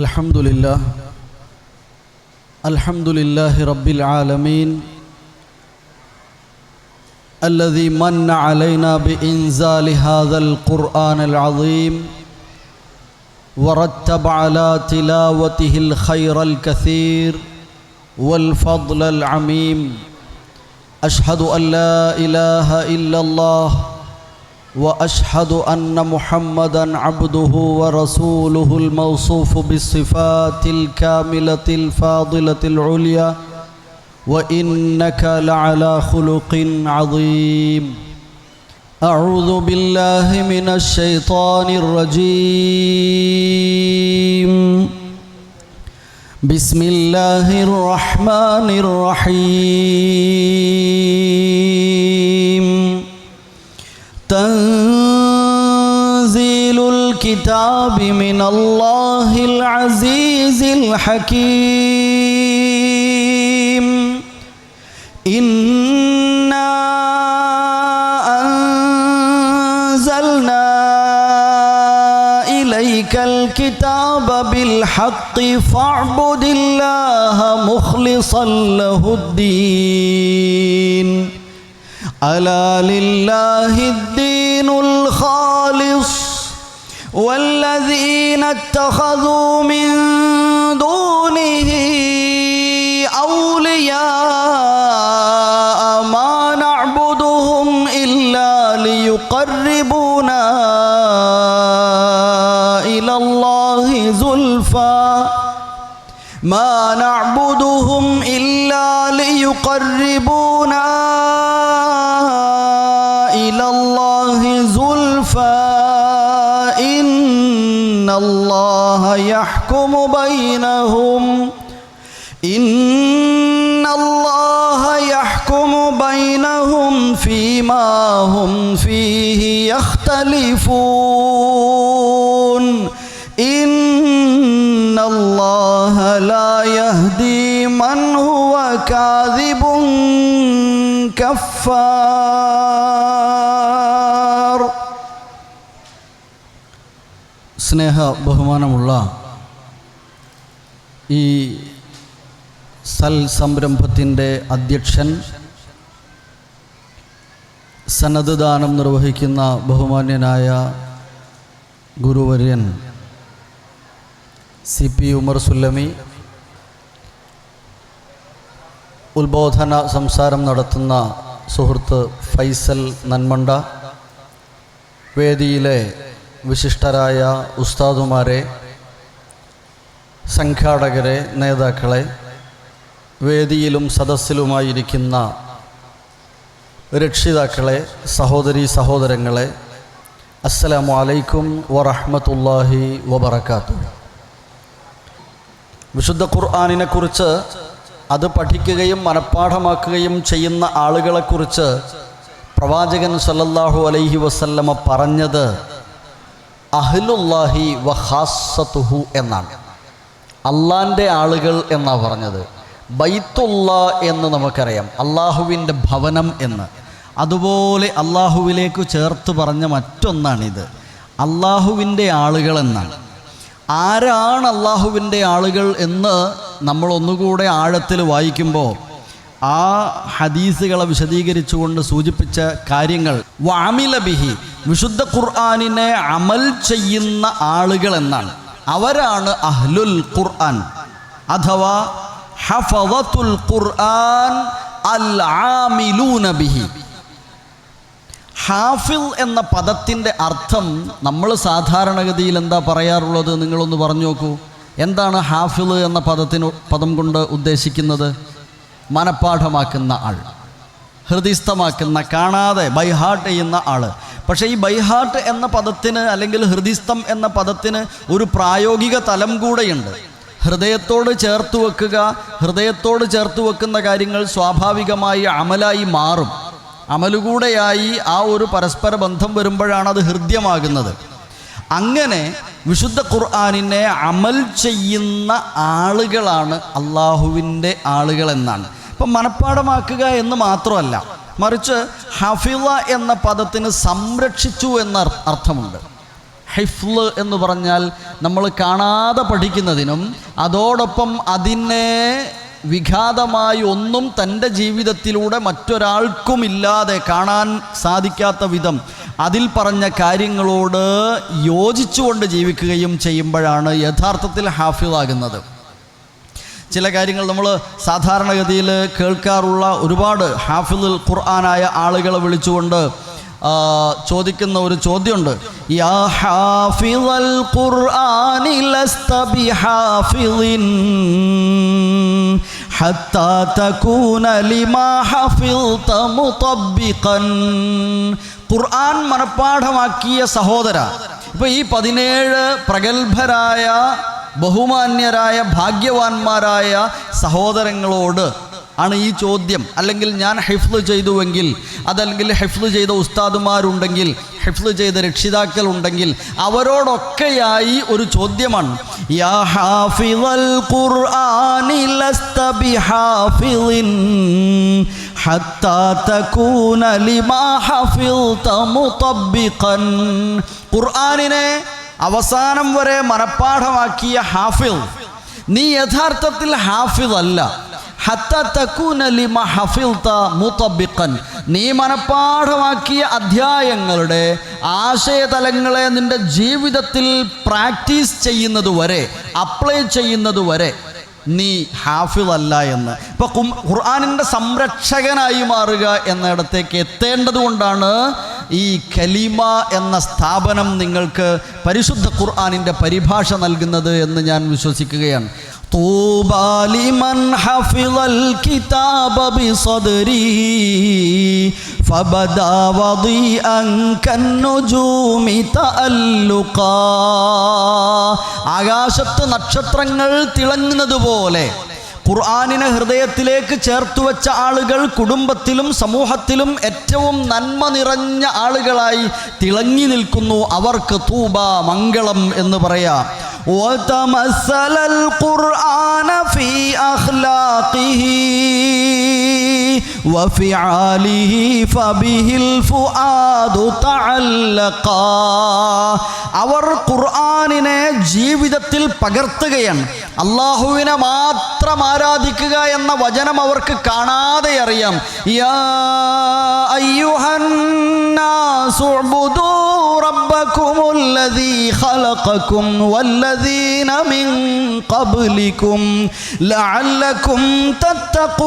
الحمد لله الحمد لله رب العالمين الذي من علينا بإنزال هذا القرآن العظيم ورتب على تلاوته الخير الكثير والفضل العميم. أشهد أن لا إله إلا الله وأشهد أن محمدا عبده ورسوله الموصوف بالصفات الكاملة الفاضلة العليا وإنك لعلى خلق عظيم. أعوذ بالله من الشيطان الرجيم. بسم الله الرحمن الرحيم. الكتاب من الله العزيز الحكيم إنا أنزلنا إليك الكتاب بالحق فاعبد الله مخلصا له الدين ألا لله الدين الخالص والذين اتخذوا من دونه أولياء ما نعبدهم إلا ليقربونا إلى الله زلفى. ما نعبدهم إلا ليقربونا يحكم بينهم إن الله يحكم بينهم فيما هم فيه يختلفون إن الله لا يهدي من هو كاذب كفار സ്നേഹ ബഹുമാനമുള്ള ഈ സൽ സംരംഭത്തിന്റെ അധ്യക്ഷൻ സന്നദ്ധ ദാനം നിർവഹിക്കുന്ന ബഹുമാന്യനായ ഗുരുവര്യൻ സി പി ഉമർ സുല്ലമി ഉത്ബോധന സംസാരം നടത്തുന്ന സുഹൃത്ത് ഫൈസൽ നന്മണ്ട വേദിയിലെ വിശിഷ്ടരായ ഉസ്താദുമാരെ സംഘാടകരെ നേതാക്കളെ വേദിയിലും സദസ്സിലുമായിരിക്കുന്ന രക്ഷിതാക്കളെ സഹോദരി സഹോദരങ്ങളെ അസ്സലാമു അലൈക്കും വറഹമത്തല്ലാഹി വബറക്കാത്തു വിശുദ്ധ ഖുർആാനിനെക്കുറിച്ച് അത് പഠിക്കുകയും മനഃപ്പാഠമാക്കുകയും ചെയ്യുന്ന ആളുകളെക്കുറിച്ച് പ്രവാചകൻ സല്ലല്ലാഹു അലൈഹി വസല്ലമ പറഞ്ഞത് അഹ്ലുല്ലാഹി വഹാസത്തുഹു എന്നാണ്. അള്ളാന്റെ ആളുകൾ എന്നാണ് പറഞ്ഞത്? ബൈത്തുള്ള എന്ന് നമുക്കറിയാം. അള്ളാഹുവിന്റെ ഭവനം എന്ന്. അതുപോലെ അള്ളാഹുവിലേക്ക് ചേർത്ത് പറഞ്ഞ മറ്റൊന്നാണിത്. അള്ളാഹുവിന്റെ ആളുകൾ എന്നാണ്. ആരാണ് അള്ളാഹുവിന്റെ ആളുകൾ എന്ന് നമ്മൾ ഒന്നുകൂടെ ആഴത്തിൽ വായിക്കുമ്പോൾ ആ ഹദീസുകളെ വിശദീകരിച്ചുകൊണ്ട് സൂചിപ്പിച്ച കാര്യങ്ങൾ വാമില ബിഹി വിശുദ്ധ ഖുർആാനിനെ അമൽ ചെയ്യുന്ന ആളുകൾ എന്നാണ്. അവരാണ് അഹ്ലുൽ ഖുർആൻ. അഥവാ ഹഫദത്തുൽ ഖുർആൻ അൽ ആമിലൂന ബിഹി. ഹാഫിൽ എന്ന പദത്തിന്റെ അർത്ഥം നമ്മൾ സാധാരണഗതിയിൽ എന്താ പറയാറുള്ളത് നിങ്ങളൊന്ന് പറഞ്ഞു നോക്കൂ. എന്താണ് ഹാഫിൽ എന്ന പദത്തിന് പദം കൊണ്ട് ഉദ്ദേശിക്കുന്നത്? മനഃപ്പാഠമാക്കുന്ന ആൾ. ഹൃദയസ്ഥമാക്കുന്ന കാണാതെ ബൈ ഹാർട്ട് ചെയ്യുന്ന ആൾ പക്ഷേ ഈ ബൈഹാർട്ട് എന്ന പദത്തിന് അല്ലെങ്കിൽ ഹൃദിസ്ഥം എന്ന പദത്തിന് ഒരു പ്രായോഗിക തലം കൂടെയുണ്ട്. ഹൃദയത്തോട് ചേർത്ത് വെക്കുക ഹൃദയത്തോട് ചേർത്ത് വെക്കുന്ന കാര്യങ്ങൾ സ്വാഭാവികമായി അമലായി മാറും. അമലുകൂടെയായി ആ ഒരു പരസ്പര ബന്ധം വരുമ്പോഴാണ് അത് ഹൃദ്യമാകുന്നത്. അങ്ങനെ വിശുദ്ധ ഖുർആാനിനെ അമൽ ചെയ്യുന്ന ആളുകളാണ് അള്ളാഹുവിന്റെ ആളുകളെന്നാണ്. ഇപ്പം മനഃപ്പാടമാക്കുക എന്ന് മാത്രമല്ല മറിച്ച് ഹഫിള എന്ന പദത്തിന് സംരക്ഷിച്ചു എന്ന അർത്ഥമുണ്ട്. ഹിഫ്ല് എന്ന് പറഞ്ഞാൽ നമ്മൾ കാണാതെ പഠിക്കുന്നതിനും അതോടൊപ്പം അതിനെ വിഘാതമായി ഒന്നും തന്റെ ജീവിതത്തിലൂടെ മറ്റൊരാൾക്കും ഇല്ലാതെ കാണാൻ സാധിക്കാത്ത വിധം അതിൽ പറഞ്ഞ കാര്യങ്ങളോട് യോജിച്ചുകൊണ്ട് ജീവിക്കുകയും ചെയ്യുമ്പോഴാണ് യഥാർത്ഥത്തിൽ ഹാഫിളാകുന്നത്. ചില കാര്യങ്ങൾ നമ്മൾ സാധാരണഗതിയിൽ കേൾക്കാറുള്ള ഒരുപാട് ഹാഫിദുൽ ഖുർആനായ ആളുകളെ വിളിച്ചുകൊണ്ട് ചോദിക്കുന്ന ഒരു ചോദ്യമുണ്ട്. യാ ഖുർആൻ മനഃപ്പാഠമാക്കിയ സഹോദര ഇപ്പൊ ഈ പതിനേഴ് പ്രഗത്ഭരായ ബഹുമാന്യരായ ഭാഗ്യവാന്മാരായ സഹോദരങ്ങളോട് ആണ് ഈ ചോദ്യം. അല്ലെങ്കിൽ ഞാൻ ഹെഫ്ല് ചെയ്തുവെങ്കിൽ അതല്ലെങ്കിൽ ഹെഫ്ല് ചെയ്ത ഉസ്താദുമാരുണ്ടെങ്കിൽ ഹെഫ്ല് ചെയ്ത രക്ഷിതാക്കൾ ഉണ്ടെങ്കിൽ അവരോടൊക്കെയായി ഒരു ചോദ്യമാണ്. യാ അവസാനം വരെ മനഃപ്പാഠമാക്കിയ ഹാഫിൽ നീ യഥാർത്ഥത്തിൽ ഹാഫിൽ അല്ല. നീ മനഃപ്പാഠമാക്കിയ അധ്യായങ്ങളുടെ ആശയതലങ്ങളെ നിന്റെ ജീവിതത്തിൽ പ്രാക്ടീസ് ചെയ്യുന്നത് വരെ അപ്ലൈ ചെയ്യുന്നത് വരെ നീ ഹാഫിളല്ല എന്ന്. ഇപ്പൊ ഖുർആാനിന്റെ സംരക്ഷകനായി മാറുക എന്നിടത്തേക്ക് എത്തേണ്ടത് കൊണ്ടാണ് ഈ ഖലീമ എന്ന സ്ഥാപനം നിങ്ങൾക്ക് പരിശുദ്ധ ഖുർആനിൻ്റെ പരിഭാഷ നൽകുന്നത് എന്ന് ഞാൻ വിശ്വസിക്കുകയാണ് طوبى لمن حفظ الكتاب بصدره فبدا وضيئا كالنجوم تألقا ആകാശത്ത് നക്ഷത്രങ്ങൾ തിളങ്ങുന്നത് പോലെ ഖുർആാനിനെ ഹൃദയത്തിലേക്ക് ചേർത്തു വെച്ച ആളുകൾ കുടുംബത്തിലും സമൂഹത്തിലും ഏറ്റവും നന്മ നിറഞ്ഞ ആളുകളായി തിളങ്ങി നിൽക്കുന്നു. അവർക്ക് തൂബ മംഗളം എന്ന് പറയാം. وتمثل القرآن في أخلاقه وفعاله فبه الفؤاد تعلقا അവർ ഖുർആാനിനെ ജീവിതത്തിൽ പകർത്തുകയാണ് അള്ളാഹുവിനെ മാത്രം ആരാധിക്കുക എന്ന വചനം അവർക്ക് കാണാതെ അറിയാം യാ അയ്യുഹന്നാസു ഉഅ്ബുദൂ الذي خلقكم والذين من قبلكم لعلكم تتقون.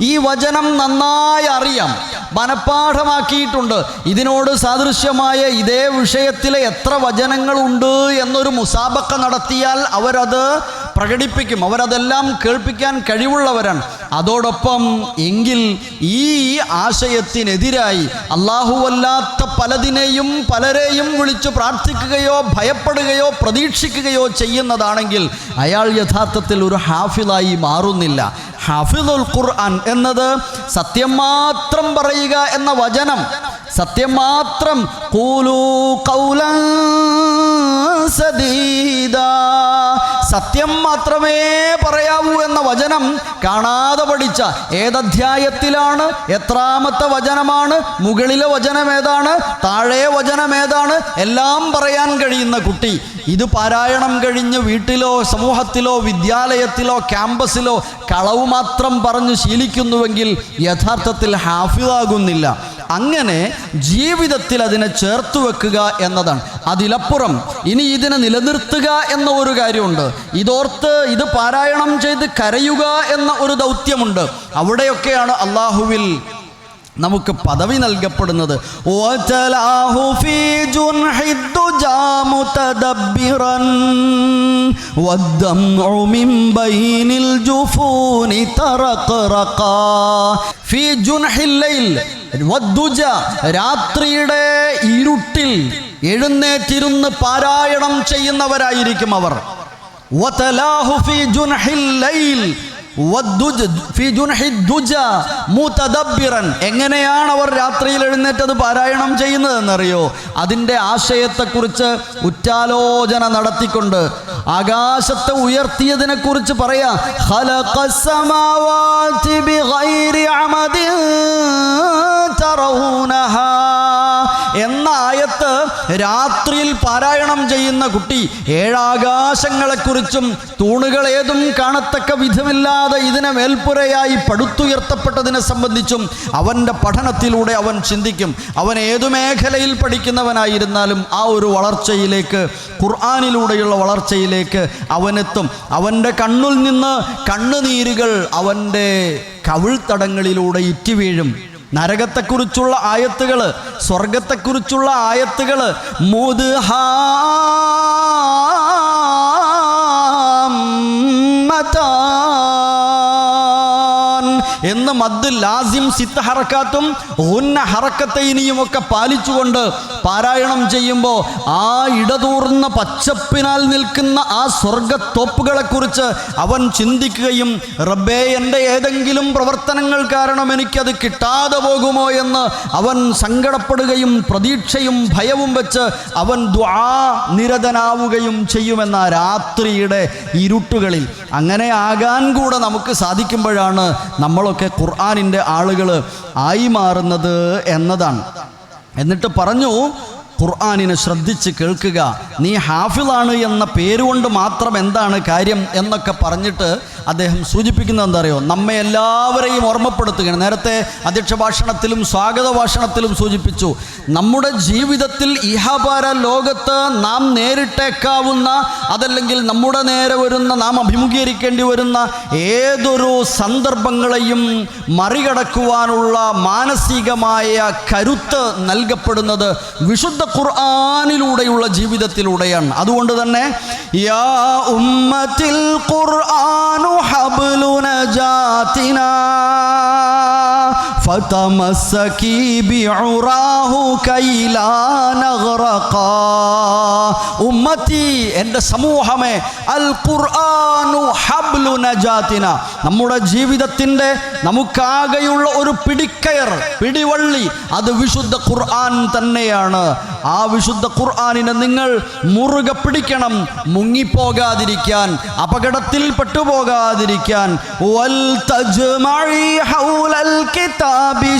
ഈ വചനം നന്നായി അറിയാം. മനഃപ്പാഠമാക്കിയിട്ടുണ്ട്. ഇതിനോട് സാദൃശ്യമായ ഇതേ വിഷയത്തിലെ എത്ര വചനങ്ങളുണ്ട് എന്നൊരു മുസാബക്ക നടത്തിയാൽ അവരത് പ്രകടിപ്പിക്കും. അവരതെല്ലാം കേൾപ്പിക്കാൻ കഴിവുള്ളവരാണ്. അതോടൊപ്പം എങ്കിൽ ഈ ആശയത്തിനെതിരായി അല്ലാഹുവല്ലാത്ത പലതിനെയും പലരെയും വിളിച്ച് പ്രാർത്ഥിക്കുകയോ ഭയപ്പെടുകയോ പ്രതീക്ഷിക്കുകയോ ചെയ്യുന്നതാണെങ്കിൽ അയാൾ യഥാർത്ഥത്തിൽ ഒരു ഹാഫിലായി മാറുന്നില്ല. ഹാഫിദുൽ ഖുർആൻ എന്നത് സത്യം മാത്രം പറയുക എന്ന വചനം. സത്യം മാത്രം കൂലൂ കൗലൻ സദീദാ. സത്യം മാത്രമേ പറയാവൂ എന്ന വചനം കാണാതെ പഠിച്ച ഏതധ്യായത്തിലാണ് എത്രാമത്തെ വചനമാണ് മുകളിലെ വചനം ഏതാണ് താഴെ വചനം ഏതാണ് എല്ലാം പറയാൻ കഴിയുന്ന കുട്ടി. ഇത് പാരായണം കഴിഞ്ഞ് വീട്ടിലോ സമൂഹത്തിലോ വിദ്യാലയത്തിലോ ക്യാമ്പസിലോ കളവ് മാത്രം പറഞ്ഞ് ശീലിക്കുന്നുവെങ്കിൽ യഥാർത്ഥത്തിൽ ഹാഫിളാകുന്നില്ല അങ്ങനെ ജീവിതത്തിൽ അതിനെ ചേർത്ത് വെക്കുക എന്നതാണ്. അതിലപ്പുറം ഇനി ഇതിനെ നിലനിർത്തുക എന്ന ഒരു കാര്യമുണ്ട്. ഇതോർത്ത് ഇത് പാരായണം ചെയ്ത് കരയുക എന്ന ഒരു ദൗത്യമുണ്ട്. അവിടെയൊക്കെയാണ് അള്ളാഹുവിൽ നമുക്ക് പദവി നൽകപ്പെടുന്നത്. രാത്രിയുടെ ഇരുട്ടിൽ എഴുന്നേറ്റിരുന്ന് പാരായണം ചെയ്യുന്നവരായിരിക്കും അവർ. എങ്ങനെയാണ് അവർ രാത്രിയിൽ എഴുന്നേറ്റത് പാരായണം ചെയ്യുന്നതെന്നറിയോ? അതിന്റെ ആശയത്തെക്കുറിച്ച് ഉറ്റാലോചന നടത്തിക്കൊണ്ട് ആകാശത്തെ ഉയർത്തിയതിനെ കുറിച്ച് പറയാം ആയത്ത് രാത്രിയിൽ പാരായണം ചെയ്യുന്ന കുട്ടി ഏഴാകാശങ്ങളെക്കുറിച്ചും തൂണുകൾ ഏതും കാണത്തക്ക വിധമില്ലാതെ ഇതിനെ മേൽപ്പുരയായി പടുത്തുയർത്തപ്പെട്ടതിനെ സംബന്ധിച്ചും അവന്റെ പഠനത്തിലൂടെ അവൻ ചിന്തിക്കും. അവൻ ഏതു മേഖലയിൽ പഠിക്കുന്നവനായിരുന്നാലും ആ ഒരു വളർച്ചയിലേക്ക് ഖുർആാനിലൂടെയുള്ള വളർച്ചയിലേക്ക് അവനെത്തും. അവന്റെ കണ്ണിൽ നിന്ന് കണ്ണുനീരുകൾ അവന്റെ കവിൾത്തടങ്ങളിലൂടെ ഇറ്റി വീഴും നരകത്തെക്കുറിച്ചുള്ള ആയത്തുകൾ സ്വർഗത്തെക്കുറിച്ചുള്ള ആയത്തുകൾ എന്ന് മദ് ലാസിം സിത്ത് ഹറക്കാത്തും ഹുന്ന ഹറക്കത്തൈനിയും ഒക്കെ പാലിച്ചുകൊണ്ട് പാരായണം ചെയ്യുമ്പോൾ ആ ഇടതൂർന്ന പച്ചപ്പിനാൽ നിൽക്കുന്ന ആ സ്വർഗത്തോപ്പുകളെക്കുറിച്ച് അവൻ ചിന്തിക്കുകയും റബ്ബേ എന്റെ ഏതെങ്കിലും പ്രവർത്തനങ്ങൾ കാരണം എനിക്കത് കിട്ടാതെ പോകുമോ? എന്ന് അവൻ സങ്കടപ്പെടുകയും പ്രതീക്ഷയും ഭയവും വെച്ച് അവൻ ദ്വാ നിരതനാവുകയും ചെയ്യുമെന്ന രാത്രിയുടെ ഇരുട്ടുകളിൽ. അങ്ങനെ ആകാൻ കൂടെ നമുക്ക് സാധിക്കുമ്പോഴാണ് നമ്മളൊക്കെ ഖുർആാനിന്റെ ആളുകൾ ആയി മാറുന്നത് എന്നതാണ്. എന്നിട്ട് പറഞ്ഞു ഖുർആാനിനെ ശ്രദ്ധിച്ച് കേൾക്കുക. നീ ഹാഫിളാണ് എന്ന പേരുകൊണ്ട് മാത്രം എന്താണ് കാര്യം എന്നൊക്കെ പറഞ്ഞിട്ട് അദ്ദേഹം സൂചിപ്പിക്കുന്നത് എന്താ അറിയോ നമ്മെ എല്ലാവരെയും ഓർമ്മപ്പെടുത്തുകയാണ്. നേരത്തെ അധ്യക്ഷ ഭാഷണത്തിലും സ്വാഗത ഭാഷണത്തിലും സൂചിപ്പിച്ചു. നമ്മുടെ ജീവിതത്തിൽ ഇഹപാര ലോകത്ത് നാം നേരിട്ടേക്കാവുന്ന അതല്ലെങ്കിൽ നമ്മുടെ നേരെ വരുന്ന നാം അഭിമുഖീകരിക്കേണ്ടി വരുന്ന ഏതൊരു സന്ദർഭങ്ങളെയും മറികടക്കുവാനുള്ള മാനസികമായ കരുത്ത് നൽകപ്പെടുന്നത് വിശുദ്ധ ഖുർആാനിലൂടെയുള്ള ജീവിതത്തിലൂടെയാണ്. അതുകൊണ്ട് തന്നെ യാ ഉമ്മത്തിൽ ഖുർആാനു ഹബ്ലു നജാതിനാ فتمسكي بعراه كي لا نغرقا ഉമ്മത്തി എൻ്റെ സമൂഹമേ അൽ ഖുർആനു ഹബ്ലു നജാത്തിന നമ്മുടെ ജീവിതത്തിൻ്റെ നമുക്കാകെയുള്ള ഒരു പിടിക്കയർ പിടിവള്ളി അത് വിശുദ്ധ ഖുർആൻ തന്നെയാണ്. ആ വിശുദ്ധ ഖുർആാനിനെ നിങ്ങൾ മുറുകെ പിടിക്കണം മുങ്ങിപ്പോകാതിരിക്കാൻ അപകടത്തിൽ പെട്ടുപോകാതിരിക്കാൻ. വൽ കിതാബി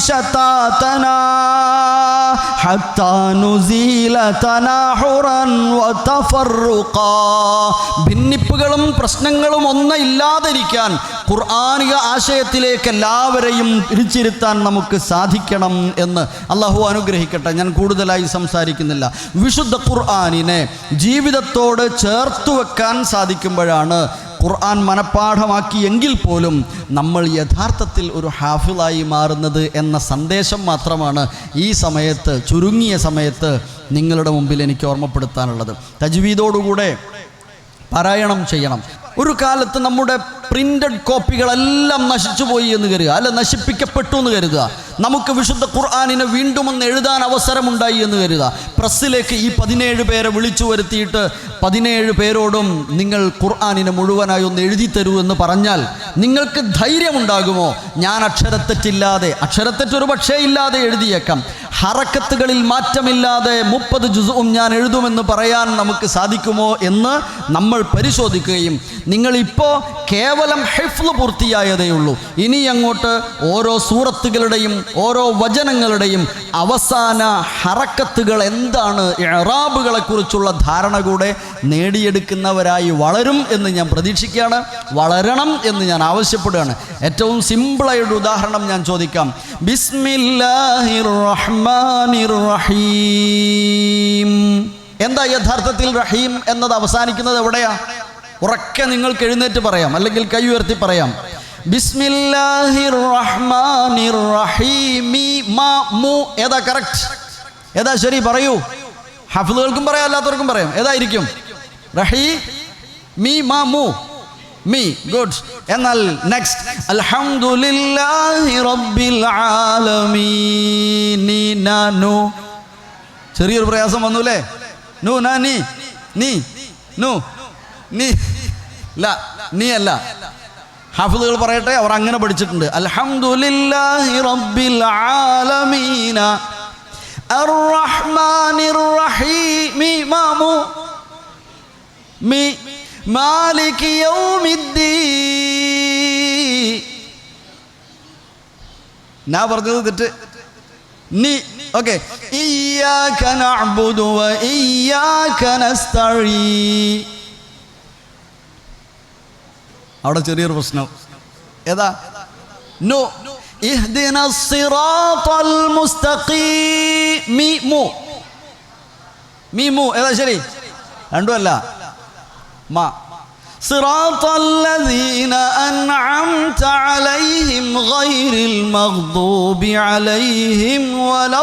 ഭിന്നിപ്പുകളും പ്രശ്നങ്ങളും ഒന്നും ഇല്ലാതിരിക്കാൻ ഖുർആാനിക ആശയത്തിലേക്ക് എല്ലാവരെയും തിരിച്ചിരുത്താൻ നമുക്ക് സാധിക്കണം എന്ന് അള്ളാഹു അനുഗ്രഹിക്കട്ടെ. ഞാൻ കൂടുതലായി സംസാരിക്കുന്നില്ല. വിശുദ്ധ ഖുർആാനിനെ ജീവിതത്തോട് ചേർത്തു വെക്കാൻ സാധിക്കുമ്പോഴാണ് ഖുർആൻ മനഃപ്പാഠമാക്കി എങ്കിൽ പോലും നമ്മൾ യഥാർത്ഥത്തിൽ ഒരു ഹാഫിളായി മാറുന്നത് എന്ന സന്ദേശം മാത്രമാണ് ഈ സമയത്ത് ചുരുങ്ങിയ സമയത്ത് നിങ്ങളുടെ മുമ്പിൽ എനിക്ക് ഓർമ്മപ്പെടുത്താനുള്ളത്. തജ്വീദോടുകൂടെ പാരായണം ചെയ്യണം. ഒരു കാലത്ത് നമ്മുടെ പ്രിന്റഡ് കോപ്പികളെല്ലാം നശിച്ചുപോയി എന്ന് കരുതുക. അല്ല നശിപ്പിക്കപ്പെട്ടു എന്ന് കരുതുക. നമുക്ക് വിശുദ്ധ ഖുർആാനിനെ വീണ്ടും ഒന്ന് എഴുതാൻ അവസരമുണ്ടായി എന്ന് കരുതുക. പ്രസ്സിലേക്ക് ഈ പതിനേഴ് പേരെ വിളിച്ചു വരുത്തിയിട്ട് പതിനേഴ് പേരോടും നിങ്ങൾ ഖുർആാനിനെ മുഴുവനായി ഒന്ന് എഴുതി തരൂ എന്ന് പറഞ്ഞാൽ നിങ്ങൾക്ക് ധൈര്യമുണ്ടാകുമോ? ഞാൻ അക്ഷരത്തെറ്റില്ലാതെ അക്ഷരത്തെറ്റ് ഒരു പക്ഷേ ഇല്ലാതെ എഴുതിയേക്കാം. ഹറക്കത്തുകളിൽ മാറ്റമില്ലാതെ മുപ്പത് ജുസും ഞാൻ എഴുതുമെന്ന് പറയാൻ നമുക്ക് സാധിക്കുമോ എന്ന് നമ്മൾ പരിശോധിക്കുകയും. നിങ്ങളിപ്പോൾ കേവലം ഹെഫ്ല് പൂർത്തിയായതേ ഉള്ളൂ. ഇനി അങ്ങോട്ട് ഓരോ സൂറത്തുകളുടെയും ഓരോ വചനങ്ങളുടെയും അവസാന ഹറക്കത്തുകൾ എന്താണ്? എറാബുകളെ കുറിച്ചുള്ള ധാരണ കൂടെ നേടിയെടുക്കുന്നവരായി വളരും എന്ന് ഞാൻ പ്രതീക്ഷിക്കുകയാണ്. വളരണം എന്ന് ഞാൻ ആവശ്യപ്പെടുകയാണ്. ഏറ്റവും സിമ്പിളായൊരു ഉദാഹരണം ഞാൻ ചോദിക്കാം. ബിസ്മില്ലാഹിർ റഹ്മാനിർ റഹീം എന്താ യഥാർത്ഥത്തിൽ റഹീം എന്നത് അവസാനിക്കുന്നത് എവിടെയാ? ഉറക്കെ നിങ്ങൾക്ക് എഴുന്നേറ്റ് പറയാം അല്ലെങ്കിൽ കൈ ഉയർത്തി പറയാം. ബിസ്മില്ലാഹിർ റഹ്മാനിർ റഹീമി മാ മു. ഏതാ കറക്റ്റ് ഏതാ ശരി പറയൂ. ഹഫിളുകൾക്കും പറയാം അല്ലാത്തവർക്കും പറയാം. ഏതായിരിക്കും? റഹീ മീ മാ മു. Me good. എന്നാൽ നെക്സ്റ്റ് അൽഹംദുലില്ലാഹി റബ്ബിൽ ചെറിയൊരു പ്രയാസം വന്നു അല്ലേ നു നാ നീ നീ നു. നീ ല നീ അല്ല. ഹാഫിദുകൾ പറയട്ടെ അവർ അങ്ങനെ പഠിച്ചിട്ടുണ്ട്. അൽഹംദുലില്ലാഹി റബ്ബിൽ ആലമീന. അർറഹ്മാനിർ റഹീമി മാമു. മി മാലിക് യൗമിദ്ദീൻ. ഞാൻ പറഞ്ഞത് തെറ്റ്? നീ ഓക്കെ. ഇയ്യാക നഅബ്ദു വ ഇയ്യാക നസ്തഈൻ അവിടെ ചെറിയൊരു പ്രശ്നം ഏതാ നോ اهدنا الصراط المستقيم മീമു മീമു ഏതാ ശരി രണ്ടും അല്ല മാ صراط الذين أنعمت عليهم غير المغضوب عليهم ولا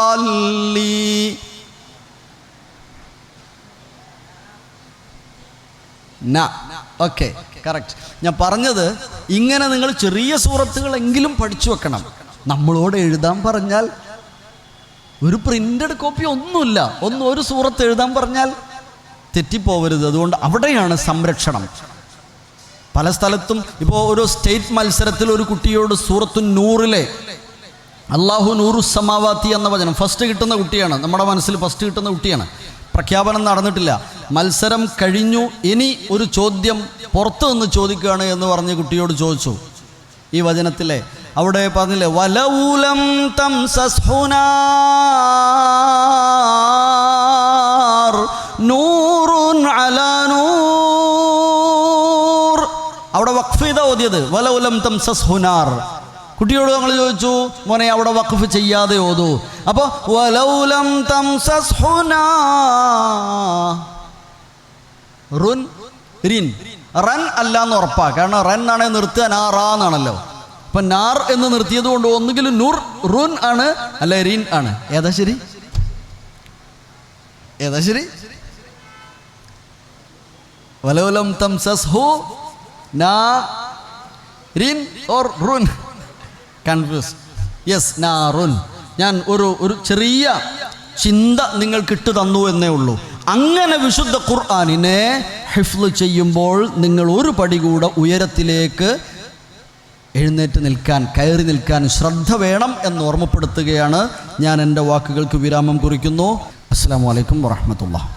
الضالين ന. ഓക്കെ കറക്റ്റ് ഞാൻ പറഞ്ഞത് ഇങ്ങനെ നിങ്ങൾ ചെറിയ സൂറത്തുകളെങ്കിലും പഠിച്ചു വെക്കണം. നമ്മളോട് എഴുതാൻ പറഞ്ഞാൽ ഒരു പ്രിന്റഡ് കോപ്പി ഒന്നുമില്ല. ഒന്ന് ഒരു സൂറത്ത് എഴുതാൻ പറഞ്ഞാൽ തെറ്റിപ്പോവരുത്. അതുകൊണ്ട് അവിടെയാണ് സംരക്ഷണം. പല സ്ഥലത്തും ഇപ്പോൾ ഒരു സ്റ്റേറ്റ് മത്സരത്തിൽ ഒരു കുട്ടിയോട് സൂറത്തു നൂറിലെ അള്ളാഹു നൂറു സമാവാത്തി എന്ന വചനം ഫസ്റ്റ് കിട്ടുന്ന കുട്ടിയാണ്. നമ്മുടെ മനസ്സിൽ ഫസ്റ്റ് കിട്ടുന്ന കുട്ടിയാണ്. പ്രഖ്യാപനം നടന്നിട്ടില്ല. മത്സരം കഴിഞ്ഞു. ഇനി ഒരു ചോദ്യം പുറത്തു നിന്ന് ചോദിക്കുകയാണ് എന്ന് പറഞ്ഞ് കുട്ടിയോട് ചോദിച്ചു. ഈ വചനത്തിലെ അവിടെ പറഞ്ഞില്ലേ വലൗലം തംസസ്ഹുനാർ നൂറുൻ അലാ അവിടെ വഖഫീത ഓതിയത് വലൗലം തം ഹുനാർ കുട്ടിയോട് ഞങ്ങൾ ചോദിച്ചു മോനെ അവിടെ വഖഫ് ചെയ്യാതെ ഓതു. അപ്പോൾ വലൗലം റുൻ റിൻ റൻ അല്ല എന്ന് ഉറപ്പാ. കാരണം റൻ ആണെ നിർത്തുക നാറ എന്നാണല്ലോ. അപ്പൊ നാർ എന്ന് നിർത്തിയത് കൊണ്ട് ഒന്നുകിലും നൂർ റുൻ ആണ് അല്ല റിൻ ആണ്. ഏതാ ശരി? ഏതാ ശരി? വലൗലം തംസസ് ഹു നാ റിൻ ഓർ റുൻ. കൺഫ്യൂസ് യെസ് നാറുൻ ഞാൻ ഒരു ഒരു ചെറിയ ചിന്ത നിങ്ങൾക്ക് ഇട്ട് തന്നു എന്നേ ഉള്ളൂ. അങ്ങനെ വിശുദ്ധ ഖുർആാനിനെ ഹിഫ്ല് ചെയ്യുമ്പോൾ നിങ്ങൾ ഒരു പടി കൂടെ ഉയരത്തിലേക്ക് എഴുന്നേറ്റ് നിൽക്കാൻ കയറി നിൽക്കാൻ ശ്രദ്ധ വേണം എന്ന് ഓർമ്മപ്പെടുത്തുകയാണ് ഞാൻ എന്റെ വാക്കുകൾക്ക് വിരാമം കുറിക്കുന്നു. അസ്സാം വലൈക്കും വാഹമത്തുള്ള